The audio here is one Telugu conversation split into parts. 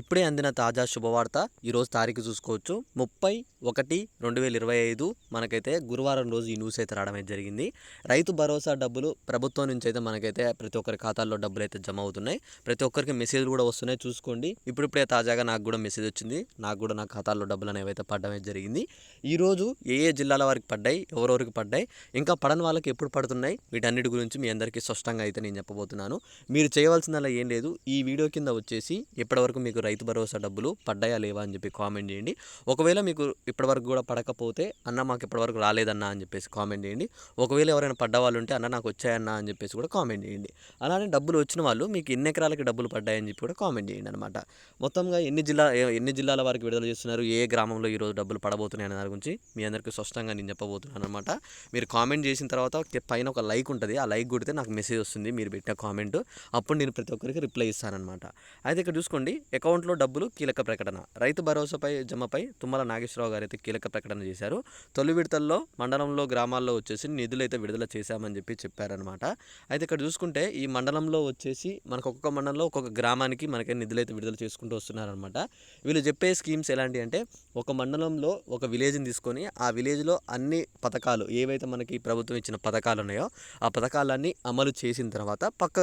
ఇప్పుడే అందిన తాజా శుభవార్త ఈరోజు తారీఖు చూసుకోవచ్చు. ముప్పై ఒకటి రెండు వేల ఇరవై ఐదు మనకైతే గురువారం రోజు ఈ న్యూస్ అయితే రావడం జరిగింది. రైతు భరోసా డబ్బులు ప్రభుత్వం నుంచి అయితే మనకైతే ప్రతి ఒక్కరి ఖాతాల్లో డబ్బులు అయితే జమ అవుతున్నాయి. ప్రతి ఒక్కరికి మెసేజ్లు కూడా వస్తున్నాయి. చూసుకోండి. ఇప్పుడిప్పుడే తాజాగా నాకు కూడా మెసేజ్ వచ్చింది. నాకు కూడా నా ఖాతాల్లో డబ్బులు అనేవి అయితే పడడం జరిగింది. ఈరోజు ఏ ఏ జిల్లాల వారికి పడ్డాయి? ఎవరెవరికి పడ్డాయి? ఇంకా పడని వాళ్ళకి ఎప్పుడు పడుతున్నాయి? వీటన్నిటి గురించి మీ అందరికీ స్పష్టంగా అయితే నేను చెప్పబోతున్నాను. మీరు చేయవలసిందల్లా ఏం లేదు. ఈ వీడియో కింద వచ్చేసి ఇప్పటివరకు మీకు రైతు భరోసా డబ్బులు పడ్డాయా లేవా అని చెప్పి కామెంట్ చేయండి. ఒకవేళ మీకు ఇప్పటివరకు కూడా పడకపోతే అన్న మాకు ఇప్పటివరకు రాలేదన్నా అని చెప్పేసి కామెంట్ చేయండి. ఒకవేళ ఎవరైనా పడ్డవాళ్ళు ఉంటే అన్న నాకు వచ్చాయన్నా అని చెప్పేసి కూడా కామెంట్ చేయండి. అలానే డబ్బులు వచ్చిన వాళ్ళు మీకు ఎన్ని ఎకరాలకి డబ్బులు పడ్డాయని చెప్పి కూడా కామెంట్ చేయండి అనమాట మొత్తంగా ఎన్ని జిల్లా ఎన్ని జిల్లాల వారికి విడుదల చేస్తున్నారు ఏ గ్రామంలో ఈరోజు డబ్బులు పడబోతున్నాయి అనే దాని గురించి మీ అందరికీ స్పష్టంగా నేను చెప్పబోతున్నాను అనమాట మీరు కామెంట్ చేసిన తర్వాత పైన ఒక లైక్ ఉంటుంది. ఆ లైక్ కొడితే నాకు మెసేజ్ వస్తుంది. మీరు పెట్టిన కామెంట్ అప్పుడు నేను ప్రతి ఒక్కరికి రిప్లై ఇస్తానమాట అయితే ఇక్కడ చూసుకోండి అకౌంట్లో డబ్బులు కీలక ప్రకటన. రైతు భరోసాపై జమపై తుమ్మల నాగేశ్వరరావు గారు అయితే కీలక ప్రకటన చేశారు. తొలి విడతల్లో మండలంలో గ్రామాల్లో వచ్చేసి నిధులైతే విడుదల చేశామని చెప్పి చెప్పారనమాట అయితే ఇక్కడ చూసుకుంటే ఈ మండలంలో వచ్చేసి మనకు ఒక్కొక్క మండలంలో ఒక్కొక్క గ్రామానికి మనకి నిధులైతే విడుదల చేసుకుంటూ వస్తున్నారనమాట వీళ్ళు చెప్పే స్కీమ్స్ ఎలాంటి అంటే ఒక మండలంలో ఒక విలేజ్ని తీసుకొని ఆ విలేజ్లో అన్ని పథకాలు ఏవైతే మనకి ప్రభుత్వం ఇచ్చిన పథకాలు ఉన్నాయో ఆ పథకాలన్నీ అమలు చేసిన తర్వాత పక్క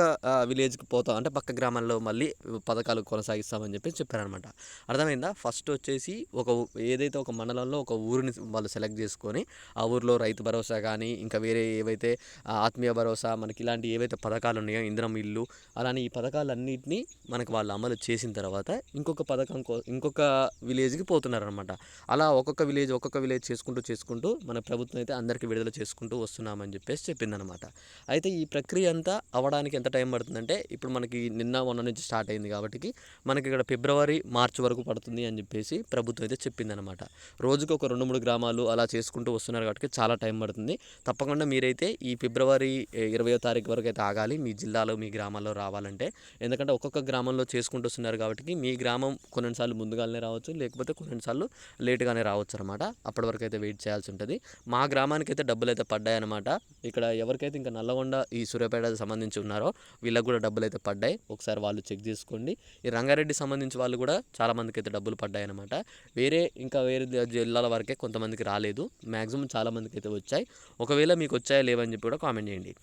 విలేజ్కి పోతాం అంటే పక్క గ్రామాల్లో మళ్ళీ పథకాలు కొనసాగిస్తామని చెప్పి చెప్పేసి చెప్పారనమాట అర్థమైందా? ఫస్ట్ వచ్చేసి ఒక ఏదైతే ఒక మండలంలో ఒక ఊరిని వాళ్ళు సెలెక్ట్ చేసుకొని ఆ ఊరిలో రైతు భరోసా కానీ ఇంకా వేరే ఏవైతే ఆత్మీయ భరోసా మనకి ఇలాంటి ఏవైతే పథకాలు ఉన్నాయో ఇంద్రం ఇల్లు అలానే ఈ పథకాలన్నింటినీ మనకు వాళ్ళు అమలు చేసిన తర్వాత ఇంకొక పథకం కో ఇంకొక విలేజ్కి పోతున్నారనమాట అలా ఒక్కొక్క విలేజ్ ఒక్కొక్క విలేజ్ చేసుకుంటూ చేసుకుంటూ మన ప్రభుత్వం అయితే అందరికీ విడుదల చేసుకుంటూ వస్తున్నామని చెప్పేసి చెప్పిందనమాట అయితే ఈ ప్రక్రియ అంతా అవ్వడానికి ఎంత టైం పడుతుందంటే ఇప్పుడు మనకి నిన్న మొన్న నుంచి స్టార్ట్ అయింది కాబట్టి మనకి ఇక్కడ ఫిబ్రవరి మార్చి వరకు పడుతుంది అని చెప్పేసి ప్రభుత్వం అయితే చెప్పిందనమాట రోజుకు ఒక రెండు మూడు గ్రామాలు అలా చేసుకుంటూ వస్తున్నారు కాబట్టి చాలా టైం పడుతుంది. తప్పకుండా మీరైతే ఈ ఫిబ్రవరి ఇరవయో తారీఖు వరకు అయితే ఆగాలి. మీ జిల్లాలో మీ గ్రామాల్లో రావాలంటే. ఎందుకంటే ఒక్కొక్క గ్రామంలో చేసుకుంటూ వస్తున్నారు కాబట్టి మీ గ్రామం కొన్నిసార్లు ముందుగానే రావచ్చు లేకపోతే కొన్నిసార్లు లేటుగానే రావచ్చు అనమాట అప్పటి వరకు అయితే వెయిట్ చేయాల్సి ఉంటుంది. మా గ్రామానికి అయితే డబ్బులు అయితే పడ్డాయన్నమాట. ఇక్కడ ఎవరికైతే ఇంకా నల్లగొండ ఈ సూర్యాపేట సంబంధించి ఉన్నారో వీళ్ళకి కూడా డబ్బులు అయితే పడ్డాయి. ఒకసారి వాళ్ళు చెక్ చేసుకోండి. ఈ రంగారెడ్డి సంబంధించి సంబంధించి వాళ్ళు కూడా చాలామందికి అయితే డబ్బులు పడ్డాయి అనమాట వేరే ఇంకా వేరే జిల్లాల వరకే కొంతమందికి రాలేదు. మ్యాక్సిమం చాలామందికి అయితే వచ్చాయి. ఒకవేళ మీకు వచ్చాయా లేవని చెప్పి కూడా కామెంట్ చేయండి.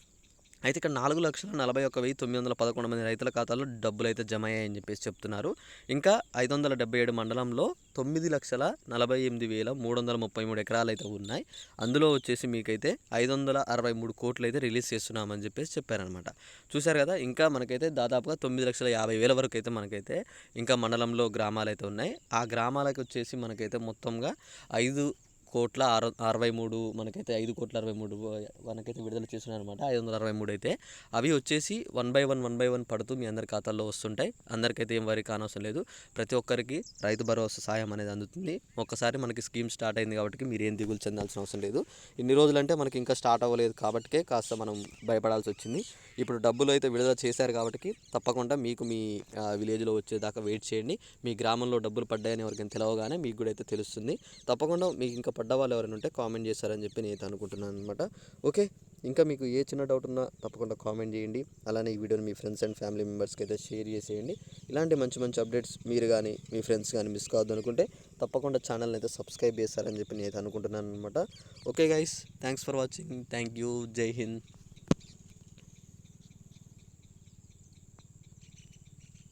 అయితే ఇక్కడ నాలుగు లక్షల నలభై ఒక వెయ్యి తొమ్మిది వందల పదకొండు మంది రైతుల ఖాతాలో డబ్బులు అయితే జమ అయ్యాయని చెప్పేసి చెప్తున్నారు. ఇంకా ఐదు వందల డెబ్బై ఏడు మండలంలో తొమ్మిది లక్షల నలభై ఎనిమిది వేల మూడు వందల ముప్పై మూడు ఎకరాలు అయితే ఉన్నాయి. అందులో వచ్చేసి మీకైతే ఐదు వందల అరవై మూడు కోట్లు అయితే రిలీజ్ చేస్తున్నామని చెప్పేసి చెప్పారనమాట చూశారు కదా ఇంకా మనకైతే దాదాపుగా తొమ్మిది లక్షల యాభై వేల వరకు అయితే మనకైతే ఇంకా మండలంలో గ్రామాలు అయితే ఉన్నాయి. ఆ గ్రామాలకు వచ్చేసి మనకైతే మొత్తంగా ఐదు కోట్ల అరవై మూడు మనకైతే ఐదు కోట్ల అరవై మూడు మనకైతే విడుదల చేస్తున్నారు అనమాట ఐదు వందల అరవై మూడు అయితే. అవి వచ్చేసి one by one one by one పడుతూ మీ అందరి ఖాతాల్లో వస్తుంటాయి. అందరికైతే ఏం వరకు కానవసరం లేదు. ప్రతి ఒక్కరికి రైతు భరోసా సాయం అనేది అందుతుంది. ఒక్కసారి మనకి స్కీమ్ స్టార్ట్ అయింది కాబట్టి మీరు ఏం దిగులు చెందాల్సిన అవసరం లేదు. ఇన్ని రోజులంటే మనకి ఇంకా స్టార్ట్ అవ్వలేదు కాబట్టికే కాస్త మనం భయపడాల్సి వచ్చింది. ఇప్పుడు డబ్బులు అయితే విడుదల చేశారు కాబట్టి తప్పకుండా మీకు మీ విలేజ్లో వచ్చేదాకా వెయిట్ చేయండి. మీ గ్రామంలో డబ్బులు పడ్డాయని ఎవరికైనా తెలవగానే మీకు కూడా అయితే తెలుస్తుంది. తప్పకుండా మీకు ఇంకా పడ్డ వాళ్ళు ఎవరైనా ఉంటే కామెంట్ చేస్తారని చెప్పి నేను అనుకుంటున్నాను అనమాట ఓకే ఇంకా మీకు ఏ చిన్న డౌట్ ఉన్నా తప్పకుండా కామెంట్ చేయండి. అలానే ఈ వీడియోని మీ ఫ్రెండ్స్ అండ్ ఫ్యామిలీ మెంబర్స్కి అయితే షేర్ చేసేయండి. ఇలాంటి మంచి మంచి అప్డేట్స్ మీరు కానీ మీ ఫ్రెండ్స్ కానీ మిస్ కావద్దు అనుకుంటే తప్పకుండా ఛానల్ని అయితే సబ్స్క్రైబ్ చేస్తారని చెప్పి నేను అనుకుంటున్నాను అనమాట okay guys thanks for watching thank you Jai Hind